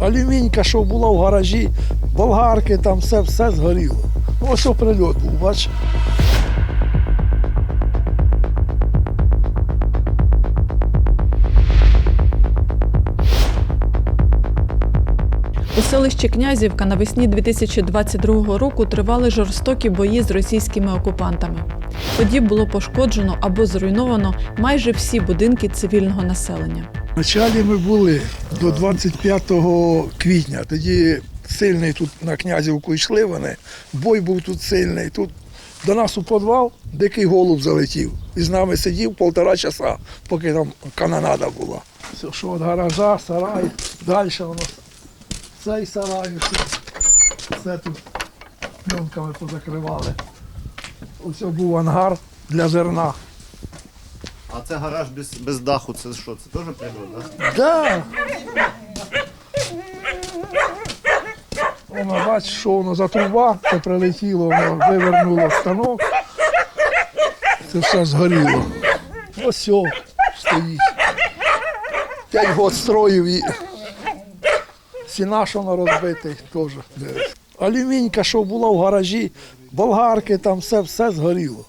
Алюмінька, що була в гаражі, болгарки, там все, все згоріло. Ну, Ось що прильот був, бач. У селищі Князівка навесні 2022 року тривали жорстокі бої з російськими окупантами. Тоді було пошкоджено або зруйновано майже всі будинки цивільного населення. Вначалі ми були до 25 квітня. Тоді сильний тут на князівку йшли вони. Бой був тут сильний. Тут до нас у підвал дикий голуб залетів. І з нами сидів півтора часа, поки там канонада була. Все, що від гаража, сарай, далі воно. Цей сарай, все, все тут пленками позакривали. Ось був ангар для зерна. А це гараж без, без даху, це що? Це теж прильот, так? Да. Воно, бач, що воно за труба, це прилетіло, воно вивернуло станок. Це все згоріло. Ось стоїть. П'ять год строїв і сінаш воно розбитий теж. Алюмінька, що була в гаражі, болгарки, там все, все згоріло.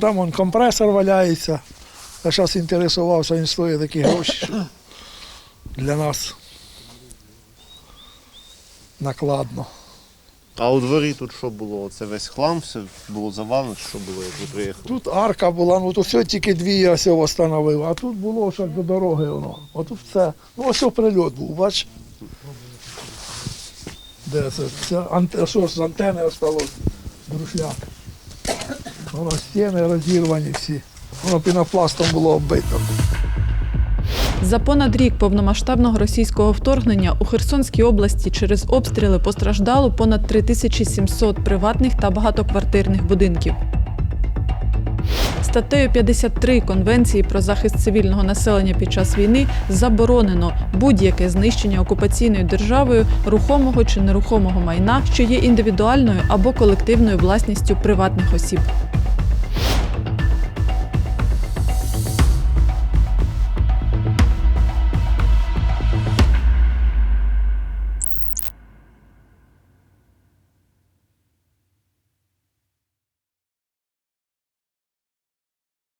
Там вон компресор валяється. Я зараз інтересувався, він стоїть такі гроші, що для нас накладно. А у дворі тут що було? Це весь хлам, все було завалено, що було, як ви приїхали? Тут арка була, ну то все тільки дві я ось встановив, а тут було що до дороги воно. Отут все. Ну ось прильот був, бач. Де це? це що ж з антени осталось? Друшляк. Воно стіни розірвані всі. Воно пінопластом було оббито. За понад рік повномасштабного російського вторгнення у Херсонській області через обстріли постраждало понад 3700 приватних та багатоквартирних будинків. Статтею 53 Конвенції про захист цивільного населення під час війни заборонено будь-яке знищення окупаційною державою рухомого чи нерухомого майна, що є індивідуальною або колективною власністю приватних осіб.